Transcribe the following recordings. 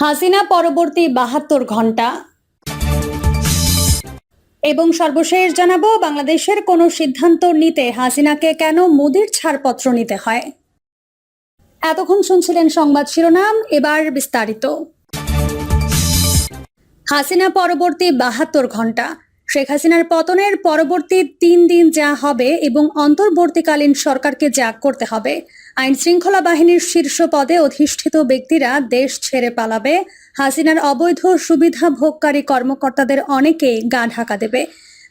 হাসিনা পরবর্তী বাহাত্তর ঘণ্টা। এবং সর্বশেষ জানাব, বাংলাদেশের কোনো সিদ্ধান্ত নিতে হাসিনাকে কেন মোদির ছাড়পত্র নিতে হয়? এতক্ষণ শুনছিলেন সংবাদ শিরোনাম, এবার বিস্তারিত। হাসিনা পরবর্তী বাহাত্তর ঘণ্টা। শেখ হাসিনার পতনের পরবর্তী তিন দিন যা হবে এবং অন্তর্বর্তীকালীন সরকারকে যা করতে হবে আইন শৃঙ্খলা বাহিনীর শীর্ষ পদে অধিষ্ঠিত ব্যক্তিরা দেশ ছেড়ে পালাবে। হাসিনার অবৈধ সুবিধা ভোগকারী কর্মকর্তাদের অনেকেই গা ঢাকা দেবে।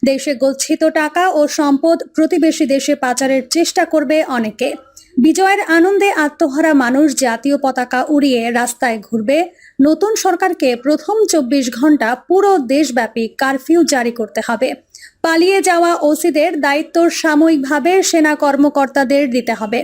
দেশে গচ্ছিত টাকা ও সম্পদ প্রতিবেশী দেশে পাচারের চেষ্টা করবে অনেকে। বিজয়ের আনন্দে আত্মহারা মানুষ জাতীয় পতাকা উড়িয়ে রাস্তায় ঘুরবে। নতুন সরকারকে প্রথম চব্বিশ ঘণ্টা পুরো দেশব্যাপী কারফিউ জারি করতে হবে। পালিয়ে যাওয়া ওসিদের দায়িত্ব সাময়িকভাবে সেনা কর্মকর্তাদের দিতে হবে।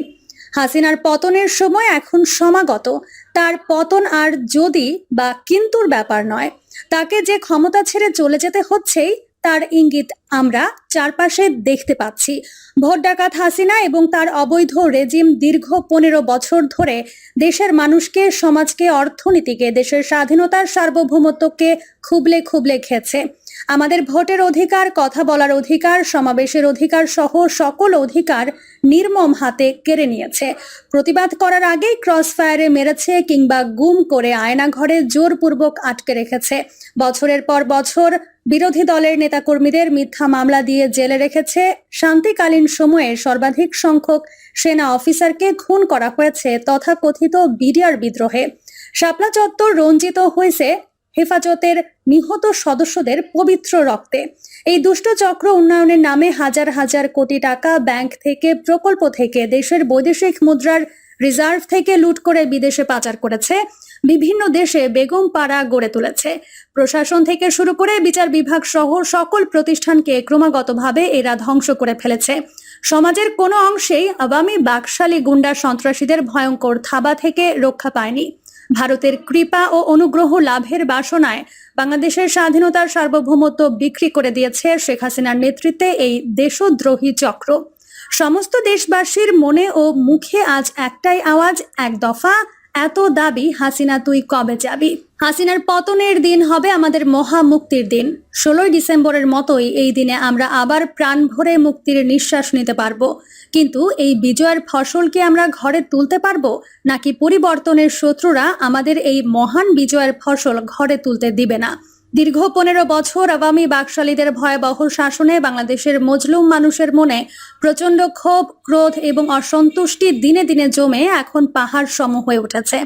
হাসিনার পতনের সময় এখন সমাগত। তার পতন আর যদি বা কিন্তুর ব্যাপার নয়, তাকে যে ক্ষমতা ছেড়ে চলে যেতে হচ্ছেই, তার ইঙ্গিত আমরা চারপাশে দেখতে পাচ্ছি। ভোট ডাকাত হাসিনা এবং তার অবৈধ রেজিম দীর্ঘ পনেরো বছর ধরে দেশের মানুষকে, সমাজকে, অর্থনীতিকে, দেশের স্বাধীনতার সার্বভৌমত্বকে খুবলে খুবলে খেয়েছে। আমাদের ভোটের অধিকার, কথা বলার অধিকার, সমাবেশের অধিকার সহ সকল অধিকার নির্মম হাতে কেড়ে নিয়েছে। প্রতিবাদ করার আগেই ক্রস ফায়ারে মেরেছে কিংবা গুম করে আয়নাঘরে জোরপূর্বক আটকে রেখেছে। বছরের পর বছর বিরোধী দলের নেতাকর্মীদের মিথ্যা মামলা দিয়ে জেলে রেখেছে। শান্তিকালীন সময়ে সর্বাধিক সংখ্যক সেনা অফিসারকে খুন করা হয়েছে তথাকথিত বিডিআর বিদ্রোহে। শাপলা চত্বর রঞ্জিত হয়েছে হেফাজতের নিহত সদস্যদের পবিত্র রক্তে। এই দুষ্ট চক্র উন্নয়নের নামে হাজার হাজার কোটি টাকা ব্যাংক থেকে, প্রকল্প থেকে, দেশের বৈদেশিক মুদ্রার রিজার্ভ থেকে লুট করে বিদেশে পাচার করেছে। বিভিন্ন দেশে বেগম পাড়া গড়ে তুলেছে। প্রশাসন থেকে শুরু করে বিচার বিভাগ সহ সকল প্রতিষ্ঠানকে ক্রমাগতভাবে এরা ধ্বংস করে ফেলেছে। সমাজের কোনো অংশেই আওয়ামী বাকশালী গুন্ডা সন্ত্রাসীদের ভয়ঙ্কর থাবা থেকে রক্ষা পায়নি। ভারতের কৃপা ও অনুগ্রহ লাভের বাসনায় বাংলাদেশের স্বাধীনতার সার্বভৌমত্ব বিক্রি করে দিয়েছে শেখ হাসিনার নেতৃত্বে এই দেশদ্রোহী চক্র। সমস্ত দেশবাসীর মনে ও মুখে আজ একটাই আওয়াজ, এক দফা এত দাবি, হাসিনা তুই কবে যাবি? হাসিনার পতনের দিন হবে আমাদের মহা মুক্তির দিন। ষোলোই ডিসেম্বরের মতোই এই দিনে আমরা আবার প্রাণ ভরে মুক্তির নিঃশ্বাস নিতে পারব। কিন্তু এই বিজয়ের ফসলকে আমরা ঘরে তুলতে পারব? নাকি পরিবর্তনের শত্রুরা আমাদের এই মহান বিজয়ের ফসল ঘরে তুলতে দিবে না? দীর্ঘ পনেরো বছর আওয়ামী বাকশালীদের ভয়াবহ শাসনে বাংলাদেশের মজলুম মানুষের মনে প্রচণ্ড ক্ষোভ, ক্রোধ এবং অসন্তুষ্টি দিনে দিনে জমে এখন পাহাড় সম হয়ে উঠেছে।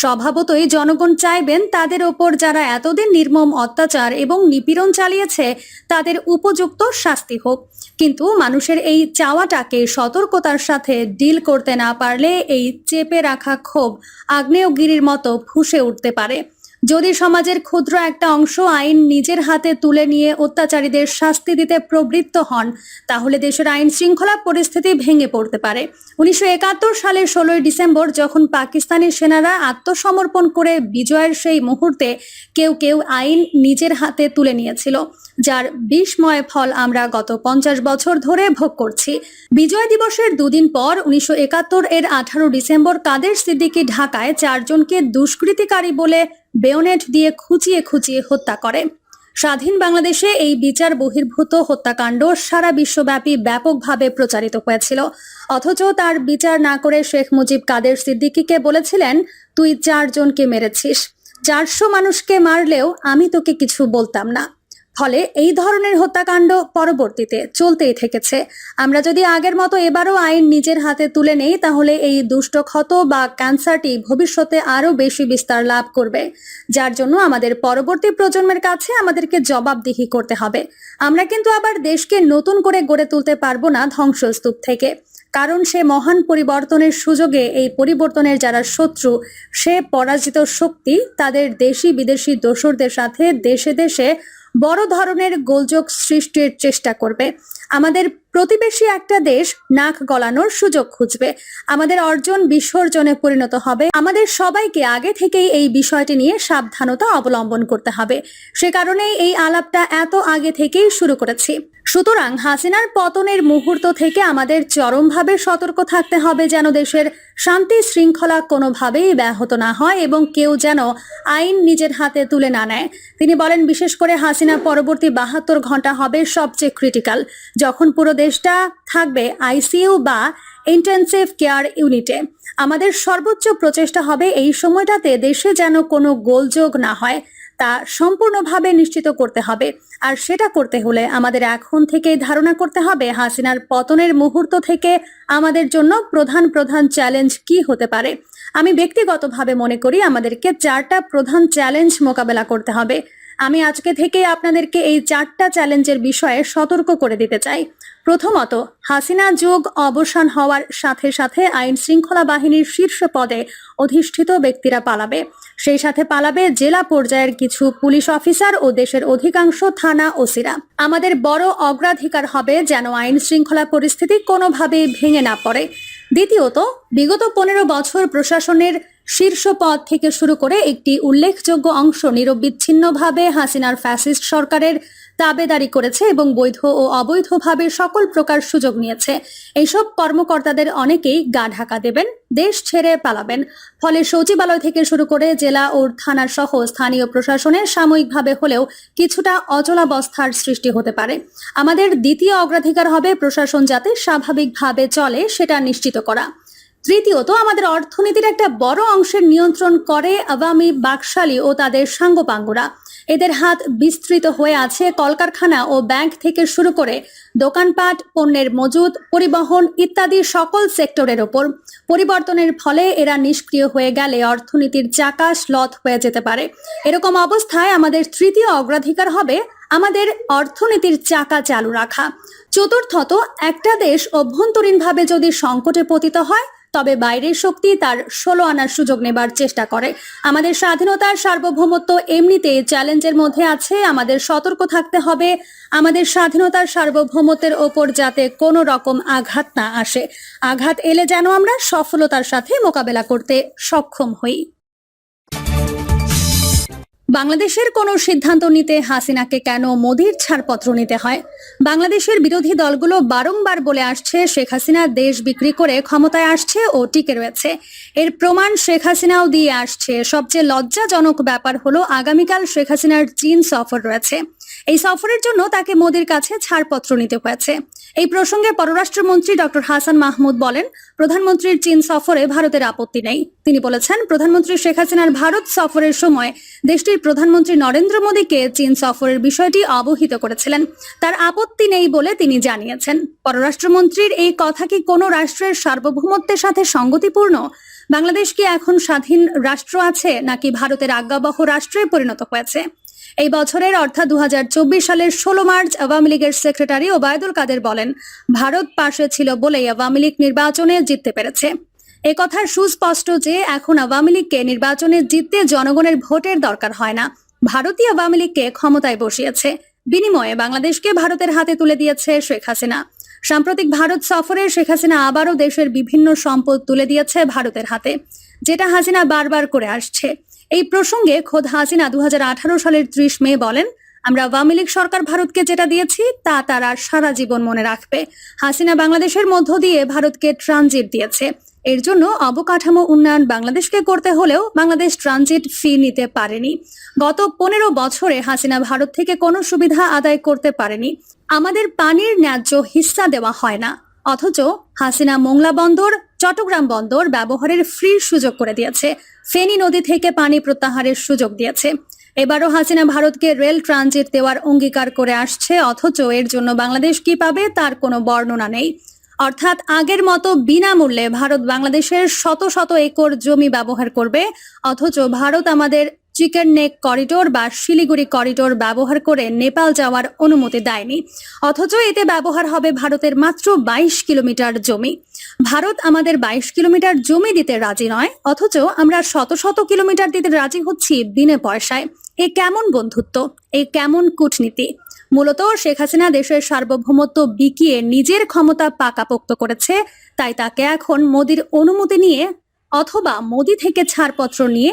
স্বভাবতই জনগণ চাইবেন তাদের ওপর যারা এতদিন নির্মম অত্যাচার এবং নিপীড়ন চালিয়েছে, তাদের উপযুক্ত শাস্তি হোক। কিন্তু মানুষের এই চাওয়াটাকে সতর্কতার সাথে ডিল করতে না পারলে এই চেপে রাখা ক্ষোভ আগ্নেয়গিরির মতো ফুসে উঠতে পারে। যদি সমাজের ক্ষুদ্র একটা অংশ আইন নিজের হাতে তুলে নিয়ে অত্যাচারীদের শাস্তি দিতে প্রবৃত্ত হন, তাহলে দেশের আইন শৃঙ্খলা পরিস্থিতি ভেঙে পড়তে পারে। উনিশশো একাত্তর সালের ষোলোই ডিসেম্বর যখন পাকিস্তানি সেনারা আত্মসমর্পণ করে বিজয়ের সেই মুহূর্তে কেউ কেউ আইন নিজের হাতে তুলে নিয়েছিল, যার বিষময় ফল আমরা গত পঞ্চাশ বছর ধরে ভোগ করছি। বিজয় দিবসের দুদিন পর উনিশশো একাত্তর এর আঠারো ডিসেম্বর কাদের সিদ্দিকি ঢাকায় চারজনকে দুষ্কৃতিকারী বলে বেয়নেট দিয়ে খুঁচিয়ে খুঁচিয়ে হত্যা করে। স্বাধীন বাংলাদেশে এই বিচার বহির্ভূত হত্যাকাণ্ড সারা বিশ্বব্যাপী ব্যাপকভাবে প্রচারিত হয়েছিল। অথচ তার বিচার না করে শেখ মুজিব কাদের সিদ্দিকিকে বলেছিলেন, তুই চারজনকে মেরেছিস। চারশো মানুষকে মারলেও আমি তোকে কিছু বলতাম না। ফলে এই ধরনের হত্যাকাণ্ড পরবর্তীতে চলতেই থেকেছে। আমরা যদি আগের মতো এবারও আইন নিজের হাতে তুলে নেই, তাহলে এই দুষ্ট ক্ষত বা ক্যান্সারটি ভবিষ্যতে আরও বেশি বিস্তার লাভ করবে। যার জন্য আমাদের পরবর্তী প্রজন্মের কাছে আমাদেরকে জবাবদিহি করতে হবে। আমরা কিন্তু আবার দেশকে নতুন করে গড়ে তুলতে পারব না ধ্বংসস্তূপ থেকে। কারণ সে মহান পরিবর্তনের সুযোগে এই পরিবর্তনের যারা শত্রু, সে পরাজিত শক্তি তাদের দেশি বিদেশি দোসরদের সাথে দেশে দেশে বড় ধরনের গোলযোগ সৃষ্টির চেষ্টা করবে। আমাদের প্রতিবেশী একটা দেশ নাক গলানোর সুযোগ খুঁজবে। আমাদের অর্জন বিসর্জনে পরিণত হবে। আমাদের সবাইকে আগে থেকেই এই বিষয়টি নিয়ে সাবধানতা অবলম্বন করতে হবে। সে কারণেই এই আলাপটা এত আগে থেকেই শুরু করেছি। সুতরাং হাসিনার পতনের মুহূর্ত থেকে আমাদের চরমভাবে সতর্ক থাকতে হবে যেন দেশের শান্তি শৃঙ্খলা কোনোভাবেই ব্যাহত না হয় এবং কেউ যেন আইন নিজের হাতে তুলে না নেয়। তিনি বলেন, বিশেষ করে হাসিনা পরবর্তী বাহাত্তর ঘণ্টা হবে সবচেয়ে ক্রিটিক্যাল যখন পুরো দেশটা থাকবে আইসিইউ বা ইন্টেনসিভ কেয়ার ইউনিটে আমাদের সর্বোচ্চ প্রচেষ্টা হবে এই সময়টাতে দেশে যেন কোনো গোলযোগ না হয়, তা সম্পূর্ণভাবে নিশ্চিত করতে হবে। আর সেটা করতে হলে আমাদের এখন থেকেই ধারণা করতে হবে হাসিনার পতনের মুহূর্ত থেকে আমাদের জন্য প্রধান প্রধান চ্যালেঞ্জ কি হতে পারে। আমি ব্যক্তিগতভাবে মনে করি আমাদেরকে চারটা প্রধান চ্যালেঞ্জ মোকাবেলা করতে হবে। আমি আজকে থেকে আপনাদেরকে এই চারটা চ্যালেঞ্জের বিষয়ে সতর্ক করে দিতে চাই। প্রথমত, হাসিনা যোগ অবসান হওয়ার সাথে সাথে আইন শৃঙ্খলা বাহিনীর শীর্ষ পদে অধিষ্ঠিত ব্যক্তিরা পালাবে। সেই সাথে পালাবে জেলা পর্যায়ের কিছু পুলিশ অফিসার ও দেশের অধিকাংশ থানা ওসিরা। আমাদের বড় অগ্রাধিকার হবে যেন আইন শৃঙ্খলা পরিস্থিতি কোনোভাবেই ভেঙে না পড়ে। দ্বিতীয়ত, বিগত পনেরো বছর প্রশাসনের শীর্ষ পদ থেকে শুরু করে একটি উল্লেখযোগ্য অংশ নিরবিচ্ছিন্নভাবে হাসিনার ফ্যাসিস্ট সরকারের তাবেদারি করেছে এবং বৈধ ও অবৈধভাবে সকল প্রকার সুযোগ নিয়েছে। এইসব কর্মকর্তাদের অনেকেই গা ঢাকা দেবেন, দেশ ছেড়ে পালাবেন। ফলে সচিবালয় থেকে শুরু করে জেলা ও থানার সহ স্থানীয় প্রশাসনের সাময়িকভাবে হলেও কিছুটা অচলাবস্থার সৃষ্টি হতে পারে। আমাদের দ্বিতীয় অগ্রাধিকার হবে প্রশাসন যাতে স্বাভাবিকভাবে চলে সেটা নিশ্চিত করা। তৃতীয়ত, আমাদের অর্থনীতির একটা বড় অংশের নিয়ন্ত্রণ করে আওয়ামী বাকশালী ও তাদের সাঙ্গপাঙ্গরা। এদের হাত বিস্তৃত হয়ে আছে কলকারখানা ও ব্যাংক থেকে শুরু করে দোকানপাট, পণ্যের মজুদ পরিবহন ইত্যাদি সকল সেক্টরের ওপর। পরিবর্তনের ফলে এরা নিষ্ক্রিয় হয়ে গেলে অর্থনীতির চাকা স্লথ হয়ে যেতে পারে। এরকম অবস্থায় আমাদের তৃতীয় অগ্রাধিকার হবে আমাদের অর্থনীতির চাকা চালু রাখা। চতুর্থত, একটা দেশ অভ্যন্তরীণভাবে যদি সংকটে পতিত হয় তবে বাইরের শক্তি তার ষোলো আনার সুযোগ নেবার চেষ্টা করে। আমাদের স্বাধীনতার সার্বভৌমত্ব এমনিতেই চ্যালেঞ্জের মধ্যে আছে। আমাদের সতর্ক থাকতে হবে। আমাদের স্বাধীনতার সার্বভৌমত্বের ওপর যাতে কোনো রকম আঘাত না আসে। আঘাত এলে যেন আমরা সফলতার সাথে মোকাবেলা করতে সক্ষম হই। বাংলাদেশের কোনো সিদ্ধান্ত নিতে হাসিনাকে কেন মোদির ছাড়পত্র নিতে হয়? বাংলাদেশের বিরোধী দলগুলো বারংবার বলে আসছে, শেখ হাসিনা দেশ বিক্রি করে ক্ষমতায় আসছে ও টিকে রয়েছে। এর প্রমাণ শেখ হাসিনাও দিয়ে আসছে। সবচেয়ে লজ্জাজনক ব্যাপার হলো, আগামীকাল শেখ হাসিনার চীন সফর রয়েছে। এই সফরের জন্য তাকে মোদির কাছে ছাড়পত্র নিতে হয়েছে। এই প্রসঙ্গে পররাষ্ট্রমন্ত্রী ডক্টর হাসান মাহমুদ বলেন, প্রধানমন্ত্রীর চীন সফরে ভারতের আপত্তি নেই। তিনি বলেছেন, প্রধানমন্ত্রী শেখ হাসিনার ভারত সফরের সময় দেশটির প্রধানমন্ত্রী নরেন্দ্র মোদীকে চীন সফরের বিষয়টি অবহিত করেছিলেন। তার আপত্তি নেই বলে তিনি জানিয়েছেন। পররাষ্ট্রমন্ত্রীর এই কথা কি কোনো রাষ্ট্রের সার্বভৌমত্বের সাথে সঙ্গতিপূর্ণ? বাংলাদেশ কি এখন স্বাধীন রাষ্ট্র আছে, নাকি ভারতের আজ্ঞাবহ রাষ্ট্রে পরিণত হয়েছে? এই বছরের অর্থাৎ দুহাজার চব্বিশ সালের ষোলো মার্চ আওয়ামী লীগের সেক্রেটারি ওবায়দুল কাদের বলেন, ভারত পাশে ছিল বলেই আওয়ামী লীগ নির্বাচনে জিততে পেরেছে। এ কথা সুস্পষ্ট যে এখন আওয়ামী লীগকে নির্বাচনে জিততে জনগণের ভোটের দরকার হয় না। ভারতীয় আওয়ামী লীগকে ক্ষমতায় বসিয়েছে। বিনিময়ে বাংলাদেশকে ভারতের হাতে তুলে দিয়েছে শেখ হাসিনা। সাম্প্রতিক ভারত সফরে শেখ হাসিনা আবারও দেশের বিভিন্ন সম্পদ তুলে দিয়েছে ভারতের হাতে, যেটা হাসিনা বারবার করে আসছে। এই প্রসঙ্গে খোদ হাসিনা দুহাজার আঠারো সালের ত্রিশ মে বলেন, আমরা আওয়ামী লীগ সরকার ভারতকে যেটা দিয়েছি, তা তারা সারা জীবন মনে রাখবে। হাসিনা বাংলাদেশের মধ্য দিয়ে ভারতকে ট্রানজিট দিয়েছে। এর জন্য অবকাঠামো উন্নয়ন বাংলাদেশকে করতে হলেও বাংলাদেশ ট্রানজিট ফি নিতে পারেনি। গত পনেরো বছরে হাসিনা ভারত থেকে কোনো সুবিধা আদায় করতে পারেনি। আমাদের পানির ন্যায্য হিস্সা দেওয়া হয় না। অথচ হাসিনা মোংলা বন্দর চট্টগ্রাম বন্দর ব্যবহারের ফ্রির সুযোগ করে দিয়েছে। ফেনী নদী থেকে পানি প্রত্যাহারের সুযোগ দিয়েছে। এবারও হাসিনা ভারতকে রেল ট্রানজিট দেওয়ার অঙ্গীকার করে আসছে, অথচ এর জন্য বাংলাদেশ কি পাবে তার কোনো বর্ণনা নেই। অর্থাৎ আগের মতো বিনামূল্যে ভারত বাংলাদেশের শত শত একর জমি ব্যবহার করবে, অথচ ভারত আমাদের চিকেন নেক করিডোর বা শিলিগুড়ি করিডোর ব্যবহার করে নেপাল যাওয়ার অনুমতি দেয়নি। অথচ এতে ব্যবহার হবে ভারতের মাত্র বাইশ কিলোমিটার জমি। ভারত আমাদের বাইশ কিলোমিটার জমি দিতে রাজি নয়, অথচ আমরা শত শত কিলোমিটার দিতে রাজি হচ্ছি বিনে পয়সায়। এ কেমন বন্ধুত্ব? এ কেমন কূটনীতি? মূলত শেখ হাসিনা দেশের সার্বভৌমত্ব বিকিয়ে নিজের ক্ষমতা পাকাপোক্ত করেছে, তাই তাকে এখন মোদির অনুমতি নিয়ে অথবা মোদি থেকে ছাড়পত্র নিয়ে